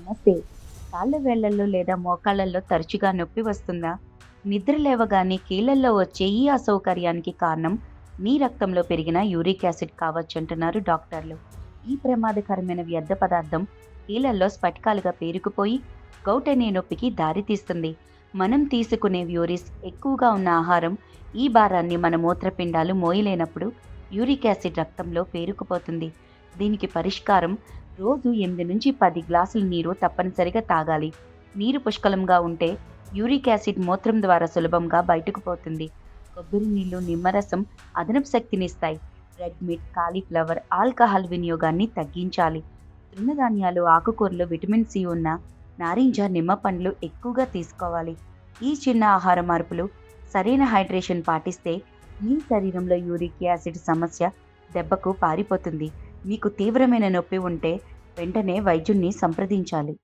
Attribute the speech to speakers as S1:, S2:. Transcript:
S1: నమస్తే కాళ్ళ వేళ్ళలో లేదా మోకాళ్ళల్లో తరచుగా నొప్పి వస్తుందా? నిద్ర లేవగానే కీళ్ళల్లో వచ్చే ఈ అసౌకర్యానికి కారణం మీ రక్తంలో పెరిగిన యూరిక్ యాసిడ్ కావచ్చు అంటున్నారు డాక్టర్లు. ఈ ప్రమాదకరమైన వ్యర్థ పదార్థం కీళ్ళల్లో స్ఫటికాలుగా పేరుకుపోయి గౌట్ అనే నొప్పికి దారితీస్తుంది మనం తీసుకునే యూరిస్ ఎక్కువగా ఉన్న ఆహారం ఈ భారాన్ని మన మూత్రపిండాలు మోయలేనప్పుడు యూరిక్ యాసిడ్ రక్తంలో పేరుకుపోతుంది. దీనికి పరిష్కారం రోజు ఎనిమిది నుంచి పది గ్లాసుల నీరు తప్పనిసరిగా తాగాలి. నీరు పుష్కలంగా ఉంటే యూరిక్ యాసిడ్ మూత్రం ద్వారా సులభంగా బయటకు పోతుంది. కొబ్బరి నీళ్ళు నిమ్మరసం అదనపు శక్తినిస్తాయి రెడ్ మీట్ కాలీఫ్లవర్ ఆల్కహాల్ వినియోగాన్ని తగ్గించాలి. తృణధాన్యాలు ఆకుకూరలు విటమిన్ సి ఉన్న నారింజ నిమ్మ పండ్లు ఎక్కువగా తీసుకోవాలి. ఈ చిన్న ఆహార మార్పులు సరైన హైడ్రేషన్ పాటిస్తే మీ శరీరంలో యూరిక్ యాసిడ్ సమస్య దెబ్బకు పారిపోతుంది. మీకు తీవ్రమైన నొప్పి ఉంటే వెంటనే వైద్యుణ్ణి సంప్రదించాలి.